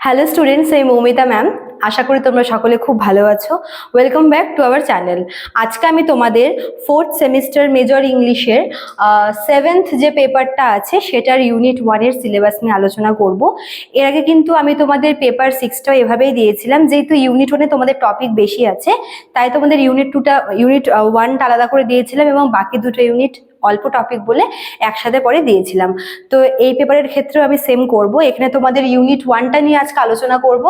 Hello students এই Moumita ma'am আশা করি তোমরা সকলে খুব ভালো আছো। Welcome back to our channel আজকে আমি তোমাদের ফোর্থ সেমিস্টার মেজর ইংলিশের সেভেন্থ যে পেপারটা আছে, সেটার ইউনিট ওয়ানের সিলেবাস নিয়ে আলোচনা করব। এর আগে কিন্তু আমি তোমাদের পেপার সিক্সটাও এভাবেই দিয়েছিলাম, যেহেতু ইউনিট ওয়ানে তোমাদের টপিক বেশি আছে, তাই তোমাদের ইউনিট টুটা ইউনিট ওয়ানটা আলাদা করে দিয়েছিলাম এবং বাকি দুটো ইউনিট অল্প টপিক বলে একসাথে পরে দিয়েছিলাম। তো এই পেপারের ক্ষেত্রেও আমি সেম করব। এখানে তোমাদের ইউনিট ওয়ানটা নিয়ে আজকে আলোচনা করব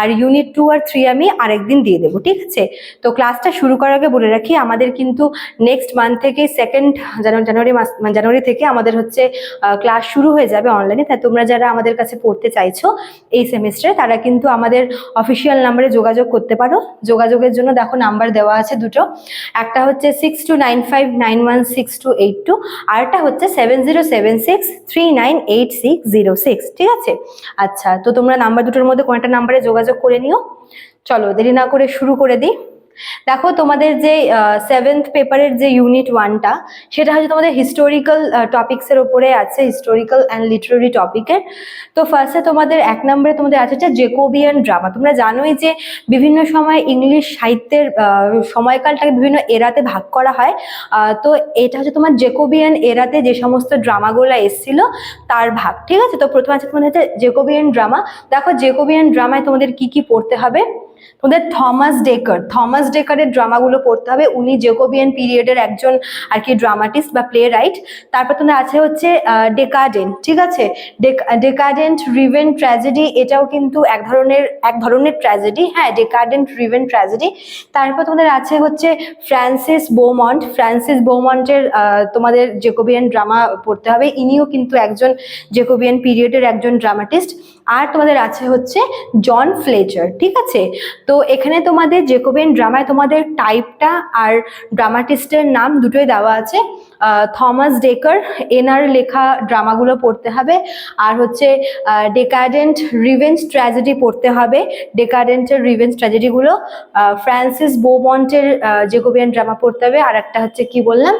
আর ইউনিট টু আর থ্রি আমি আরেকদিন দিয়ে দেবো, ঠিক আছে? তো ক্লাসটা শুরু করার আগে বলে রাখি, আমাদের কিন্তু নেক্সট মান্থ থেকে সেকেন্ড জানুয়ারি মাস মানে জানুয়ারি থেকে আমাদের হচ্ছে ক্লাস শুরু হয়ে যাবে অনলাইনে তাই তোমরা যারা আমাদের কাছে পড়তে চাইছো এই সেমিস্টারে তারা কিন্তু আমাদের অফিসিয়াল নাম্বারে যোগাযোগ করতে পারো। যোগাযোগের জন্য দেখো নাম্বার দেওয়া আছে দুটো। একটা হচ্ছে six two nine five nine one six two eight two আরটা হচ্ছে seven zero seven six three nine eight six zero six ঠিক আছে? আচ্ছা তো তোমরা নাম্বার দুটোর মধ্যে কোনটা নাম্বারে যোগাযোগ করে নিও? চলো, দেরি না করে শুরু করে দিই। দেখো তোমাদের যে সেভেন্থ পেপারের যে ইউনিট ওয়ানটা সেটা হচ্ছে তোমাদের হিস্টোরিক্যাল টপিক্সের ওপরে আছে হিস্টোরিক্যাল অ্যান্ড লিটারারি টপিকের তো ফার্স্টে তোমাদের এক নম্বরে তোমাদের আছে হচ্ছে জেকোবিয়ান ড্রামা তোমরা জানোই যে বিভিন্ন সময় ইংলিশ সাহিত্যের সময়কালটাকে বিভিন্ন এরাতে ভাগ করা হয়। তো এটা হচ্ছে তোমার জেকোবিয়ান এরাতে যে সমস্ত ড্রামাগুলো এসেছিল, তার ভাগ। ঠিক আছে? তো প্রথমে আছে তোমাদের হচ্ছে জেকোবিয়ান ড্রামা দেখো জেকোবিয়ান ড্রামায় তোমাদের কি কি পড়তে হবে? তোমাদের থমাস ডেকার, থমাস ডেকারের ড্রামাগুলো পড়তে হবে। উনি জেকোবিয়ান পিরিয়ডের একজন আর কি ড্রামাটিস্ট বা প্লে রাইট তারপর তোমাদের আছে হচ্ছে ডেকাডেন্ট, ঠিক আছে? ডেকাডেন্ট রিভেন ট্র্যাজেডি, এটাও কিন্তু এক ধরনের এক ধরনের ট্র্যাজেডি। হ্যাঁ ডেকাডেন্ট রিভেন ট্র্যাজেডি। তারপর তোমাদের আছে হচ্ছে ফ্রান্সিস বোমন্ট। ফ্রান্সিস বোমন্টের তোমাদের জেকোবিয়ান ড্রামা পড়তে হবে। ইনিও কিন্তু একজন জেকোবিয়ান পিরিয়ডের একজন ড্রামাটিস্ট। আর তোমাদের আছে হচ্ছে জন ফ্লেচার, ঠিক আছে? তো এখানে তোমাদের জেকোবিয়ান ড্রামায় তোমাদের টাইপটা আর ড্রামাটিস্টের নাম দুটোই দেওয়া আছে। থমাস ডেকার এনার লেখা ড্রামাগুলো পড়তে হবে। আর হচ্ছে ডেকাডেন্ট রিভেঞ্জ ট্র্যাজেডি পড়তে হবে। ডেকাডেন্টের রিভেঞ্জ ট্র্যাজেডিগুলো ফ্রান্সিস বোমন্টের জেকোবিয়ান ড্রামা পড়তে হবে। আর একটা হচ্ছে, কি বললাম?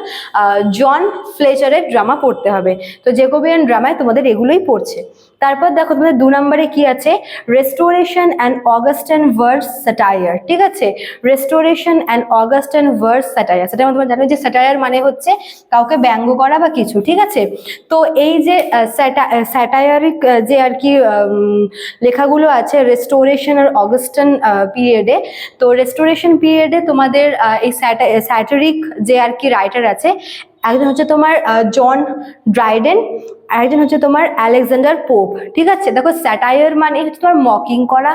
জন ফ্লেচারের ড্রামা পড়তে হবে। তো জেকোবিয়ান ড্রামায় তোমাদের এগুলোই পড়ছে। তারপর দেখো তোমাদের দু নম্বরে কি আছে? Restoration and Augustan verse satire ঠিক আছে? Restoration and Augustan verse satire সেটা তোমরা জানো যে স্যাটায়ার মানে হচ্ছে কাউকে ব্যঙ্গ করা বা কিছু, ঠিক আছে? তো এই যে স্যাটায়ারিক যে আর কি লেখাগুলো আছে রেস্টোরেশন আর অগাস্টান পিরিয়ডে তো রেস্টোরেশন পিরিয়ডে তোমাদের এই স্যাটারিক যে আর কি রাইটার আছে একজন হচ্ছে তোমার জন ড্রাইডেন, আরেকজন হচ্ছে তোমার আলেকজান্ডার পোপ। ঠিক আছে? দেখো স্যাটায়ার মানে হচ্ছে তোমার মকিং করা,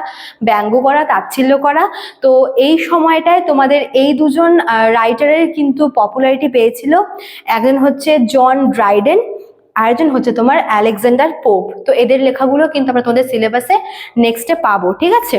ব্যঙ্গ করা, তাচ্ছিল্য করা। তো এই সময়টায় তোমাদের এই দুজন রাইটারের কিন্তু পপুলারিটি পেয়েছিল। একজন হচ্ছে জন ড্রাইডেন, আরেকজন হচ্ছে তোমার আলেকজান্ডার পোপ। তো এদের লেখাগুলো কিন্তু আমরা তোমাদের সিলেবাসে নেক্সটে পাবো। ঠিক আছে?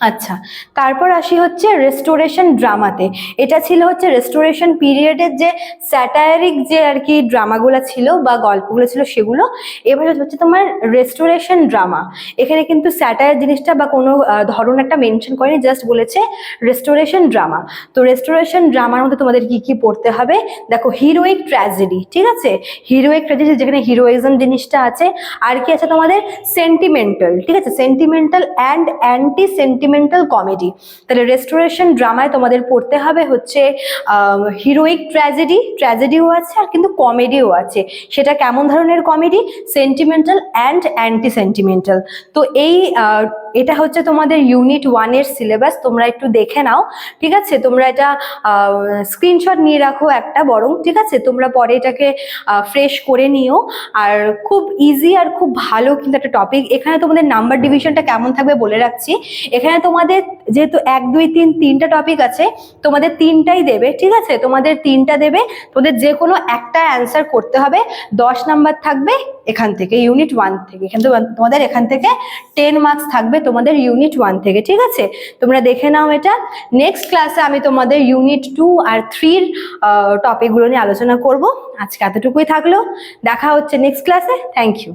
আচ্ছা তারপর আসি হচ্ছে রেস্টোরেশন ড্রামাতে এটা ছিল হচ্ছে রেস্টোরেশন পিরিয়ডের যে স্যাটায়ারিক যে আর কি ড্রামাগুলো ছিল বা গল্পগুলো ছিল সেগুলো। এবার হচ্ছে তোমার রেস্টোরেশন ড্রামা এখানে কিন্তু স্যাটায়ার জিনিসটা বা কোনো ধরন একটা মেনশন করেনি জাস্ট বলেছে রেস্টোরেশন ড্রামা তো রেস্টোরেশন ড্রামার মধ্যে তোমাদের কি কি পড়তে হবে? দেখো হিরোইক ট্র্যাজেডি ঠিক আছে? হিরোইক ট্র্যাজেডি যেখানে হিরোইজম জিনিসটা আছে। আর কি আছে তোমাদের সেন্টিমেন্টাল ঠিক আছে? Sentimental and anti sentimental comedy তাহলে রেস্টোরেশন ড্রামায় তোমাদের পড়তে হবে হচ্ছে হিরোইক ট্র্যাজেডি ট্র্যাজেডিও আছে আর কিন্তু কমেডিও আছে। সেটা কেমন ধরনের comedy sentimental and anti sentimental তো এই এটা হচ্ছে তোমাদের ইউনিট ওয়ানের সিলেবাস তোমরা একটু দেখে নাও, ঠিক আছে? তোমরা এটা স্ক্রিনশট নিয়ে রাখো একটা বরং, ঠিক আছে? তোমরা পরে এটাকে ফ্রেশ করে নিও। আর খুব ইজি আর খুব ভালো কিন্তু একটা টপিক এখানে তোমাদের নাম্বার ডিভিশনটা কেমন থাকবে বলে রাখছি। এখানে তোমাদের যেহেতু এক, দুই, তিন, তিনটা টপিক আছে, তোমাদের তিনটাই দেবে, ঠিক আছে? তোমাদের তিনটা দেবে, তোমাদের যে কোনো একটা অ্যান্সার করতে হবে। দশ নাম্বার থাকবে এখান থেকে ইউনিট ওয়ান থেকে। কিন্তু তোমাদের এখান থেকে টেন মার্কস থাকবে তোমাদের ইউনিট ওয়ান থেকে, ঠিক আছে? তোমরা দেখে নাও এটা। নেক্সট ক্লাসে আমি তোমাদের ইউনিট টু আর থ্রির টপিকগুলো নিয়ে আলোচনা করব। আজকে এতটুকুই থাকল। দেখা হচ্ছে নেক্সট ক্লাসে থ্যাংক ইউ